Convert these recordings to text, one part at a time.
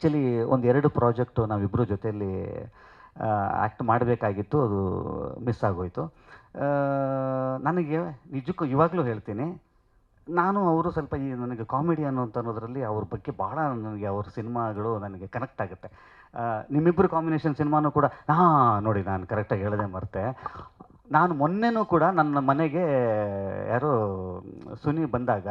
Actually ಒಂದು ಎರಡು project ನಾವಿಬ್ಬರು ಜೊತೆಯಲ್ಲಿ ಆ್ಯಕ್ಟ್ ಮಾಡಬೇಕಾಗಿತ್ತು, ಅದು ಮಿಸ್ ಆಗೋಯ್ತು. ನನಗೆ ನಿಜಕ್ಕೂ ಇವಾಗಲೂ ಹೇಳ್ತೀನಿ, ನಾನು ಅವರು ಸ್ವಲ್ಪ ಈ ನನಗೆ ಕಾಮಿಡಿ ಅನ್ನೋಂಥ ಅನ್ನೋದರಲ್ಲಿ ಅವ್ರ ಬಗ್ಗೆ ಭಾಳ ನನಗೆ ಅವ್ರ ಸಿನಿಮಾಗಳು ನನಗೆ ಕನೆಕ್ಟ್ ಆಗುತ್ತೆ. ನಿಮ್ಮಿಬ್ಬರು ಕಾಂಬಿನೇಷನ್ ಸಿನಿಮಾನೂ ಕೂಡ, ಹಾಂ, ನೋಡಿ ನಾನು ಕರೆಕ್ಟಾಗಿ ಹೇಳದೆ ಮರ್ತೆ. ನಾನು ಮೊನ್ನೆನೂ ಕೂಡ ನನ್ನ ಮನೆಗೆ ಯಾರೋ ಸುನಿ ಬಂದಾಗ,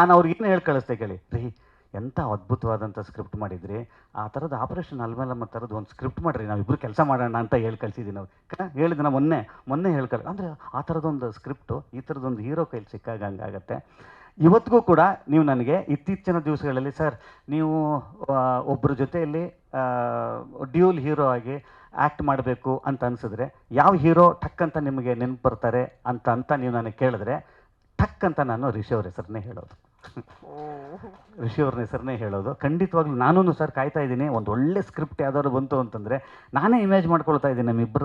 ನಾನು ಅವ್ರಿಗೆ ಏನು ಹೇಳಿ ಕೇಳಿ, ರೀ ಎಂಥ ಅದ್ಭುತವಾದಂಥ ಸ್ಕ್ರಿಪ್ಟ್ ಮಾಡಿದ್ರಿ? ಆ ಥರದ ಆಪರೇಷನ್ ಅಲ್ಮೇಲಮ್ಮ ಥರದ್ದು ಒಂದು ಸ್ಕ್ರಿಪ್ಟ್ ಮಾಡಿರಿ ನಾವಿಬ್ಬರು ಕೆಲಸ ಮಾಡೋಣ ಅಂತ ಹೇಳಿ ಕಳಿಸಿದ್ದೀನಿ ನಾವು. ಕ- ಹೇಳಿದ್ದೆ ನಾ ಮೊನ್ನೆ ಮೊನ್ನೆ ಹೇಳಿ ಅಂದರೆ ಆ ಥರದೊಂದು ಸ್ಕ್ರಿಪ್ಟು ಈ ಥರದೊಂದು ಹೀರೋ ಕೈಲಿ ಸಿಕ್ಕಾಗ ಹಂಗಾಗತ್ತೆ. ಇವತ್ತಿಗೂ ಕೂಡ ನೀವು ನನಗೆ ಇತ್ತೀಚಿನ ದಿವಸಗಳಲ್ಲಿ ಸರ್, ನೀವು ಒಬ್ಬರ ಜೊತೆಯಲ್ಲಿ ಡ್ಯೂಲ್ ಹೀರೋ ಆಗಿ ಆ್ಯಕ್ಟ್ ಮಾಡಬೇಕು ಅಂತ ಅನಿಸಿದ್ರೆ, ಯಾವ ಹೀರೋ ಟಕ್ ಅಂತ ನಿಮಗೆ ನೆನಪು ಬರ್ತಾರೆ ಅಂತ ಅಂತ ನೀವು ನನಗೆ ಕೇಳಿದ್ರೆ ಟಕ್ ಅಂತ ನಾನು ರಿಷಿ ಅವ್ರ ಹೆಸರನ್ನೇ ಹೇಳೋದು. ರಿಷಿ ಅವ್ರನ್ನ ಹೆಸರನ್ನೇ ಹೇಳೋದು. ಖಂಡಿತವಾಗ್ಲೂ ನಾನೂ ಸರ್ ಕಾಯ್ತಾ ಇದ್ದೀನಿ. ಒಂದು ಒಳ್ಳೆ ಸ್ಕ್ರಿಪ್ಟ್ ಯಾವ್ದಾದ್ರು ಬಂತು ಅಂತಂದರೆ ನಾನೇ ಇಮೇಜ್ ಮಾಡ್ಕೊಳ್ತಾ ಇದ್ದೀನಿ ನಮ್ಮಿಬ್ಬರ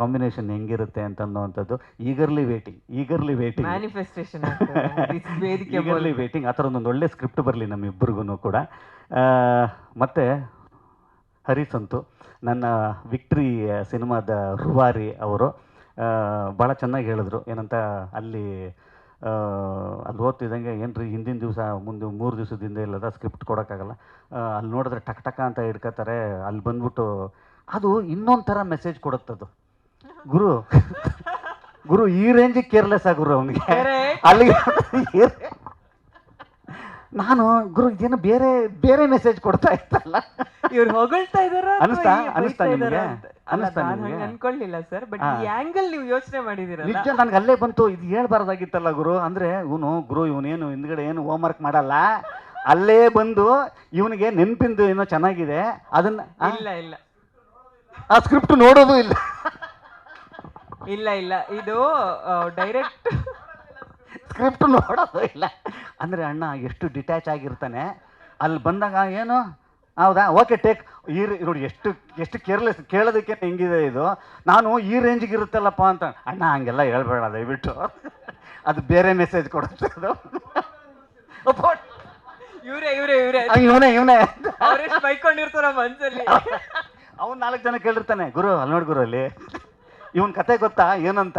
ಕಾಂಬಿನೇಷನ್ ಹೆಂಗಿರುತ್ತೆ ಅಂತ ಅನ್ನೋವಂಥದ್ದು eagerly waiting eagerly waiting manifestation ವೇದಿಕೆ ಈಗರ್ಲಿ ವೇಟಿಂಗ್ ಆ ಥರ ಒಂದು ಒಳ್ಳೆ ಸ್ಕ್ರಿಪ್ಟ್ ಬರಲಿ ನಮ್ಮಿಬ್ಬರಿಗೂ ಕೂಡ. ಮತ್ತು ಹರಿಸಂತು ನನ್ನ ವಿಕ್ಟ್ರಿ ಸಿನಿಮಾದ ರುವಾರಿ ಅವರು ಭಾಳ ಚೆನ್ನಾಗಿ ಹೇಳಿದ್ರು. ಏನಂತ ಅಲ್ಲಿ ಅಲ್ಲಿ ಓದ್ತಿದ್ದಂಗೆ ಏನು ರೀ ಹಿಂದಿನ ದಿವಸ ಮುಂದೆ ಮೂರು ದಿವಸದಿಂದ ಇಲ್ಲದ ಸ್ಕ್ರಿಪ್ಟ್ ಕೊಡೋಕ್ಕಾಗಲ್ಲ. ಅಲ್ಲಿ ನೋಡಿದ್ರೆ ಟಕ್ ಟಕ ಅಂತ ಹಿಡ್ಕೋತಾರೆ ಅಲ್ಲಿ ಬಂದ್ಬಿಟ್ಟು ಅದು ಇನ್ನೊಂದು ಥರ ಮೆಸೇಜ್ ಕೊಡುತ್ತದು. ಗುರು ಗುರು ಈ ರೇಂಜಿಗೆ ಕೇರ್ಲೆಸ್ ಗುರು ಅವನಿಗೆ. ಅಲ್ಲಿಗೆ ನಾನು ಗುರು ಇದೇನು ಬೇರೆ ಬೇರೆ ಮೆಸೇಜ್ ಕೊಡ್ತಾ ಇತ್ತಲ್ಲ ಇವ್ರು ಹೊಗಳ್ತಾ ಇದಾರ ಅನಿಸ್ತಾ? ಅನಿಸ್ತಾ ನಿಮ್ಗೆ? ಅನಿಸ್ತಾ ನಿಮ್ಗೆ? ಅನ್ಕೊಳ್ಳಿಲ್ಲ ಸರ್ ಬಟ್. ಈ ಆಂಗಲ್ ನೀವು ಯೋಚನೆ ಮಾಡಿದಿರಲ್ಲ ನಿಜ ನನಗೆ ಅಲ್ಲೇ ಬಂತು ಇದು ಹೇಳ್ಬಾರ್ದಾಗಿತ್ತಲ್ಲ ಗುರು. ಅಂದ್ರೆ ಇವನು ಗುರು ಇವನೇನು ಹಿಂದ್ಗಡೆ ಏನು ಹೋಮ್ ವರ್ಕ್ ಮಾಡಲ್ಲ. ಅಲ್ಲೇ ಬಂದು ಇವನಿಗೆ ನೆನಪಿಂದು ಏನೋ ಚೆನ್ನಾಗಿದೆ. ಅದನ್ನ ಇಲ್ಲ ಇಲ್ಲ. ಆ ಸ್ಕ್ರಿಪ್ಟ್ ನೋಡೋದು ಇಲ್ಲ. ಇಲ್ಲ ಇಲ್ಲ. ಇದು ಡೈರೆಕ್ಟ್ ಸ್ಕ್ರಿಪ್ಟ್ ನೋಡೋದು ಇಲ್ಲ. ಅಂದ್ರೆ ಅಣ್ಣ ಎಷ್ಟು ಡಿಟ್ಯಾಚ್ ಆಗಿರ್ತಾನೆ. ಅಲ್ಲಿ ಬಂದಾಗ ಏನು? ಹೌದಾ? ಓಕೆ ಟೇಕ್ ಈ ನೋಡಿ ಎಷ್ಟು ಎಷ್ಟು ಕೇರ್ಲೆಸ್ ಕೇಳೋದಕ್ಕೆ ಹೆಂಗಿದೆ ಇದು? ನಾನು ಈ ರೇಂಜಿಗೆ ಇರುತ್ತಲ್ಲಪ್ಪ ಅಂತ. ಅಣ್ಣ ಹಂಗೆಲ್ಲ ಹೇಳ್ಬೇಡ ದಯವಿಟ್ಟು. ಅದು ಬೇರೆ ಮೆಸೇಜ್ ಕೊಡುತ್ತೆ ಅದು. ಇವ್ರೆ ಇವ್ರೇ ಇವ್ರೆ. ಇವನೇ ಇವನೇ. ಬೈಕೊಂಡಿರ್ತಾರ ಮನ್ಸಲ್ಲಿ. ಅವ್ನು ನಾಲ್ಕು ಜನ ಕೇಳಿರ್ತಾನೆ ಗುರು ಅಲ್ಲಿ ನೋಡಿ ಗುರು ಅಲ್ಲಿ. ಇವನ್ ಕತೆ ಗೊತ್ತಾ? ಏನಂತ?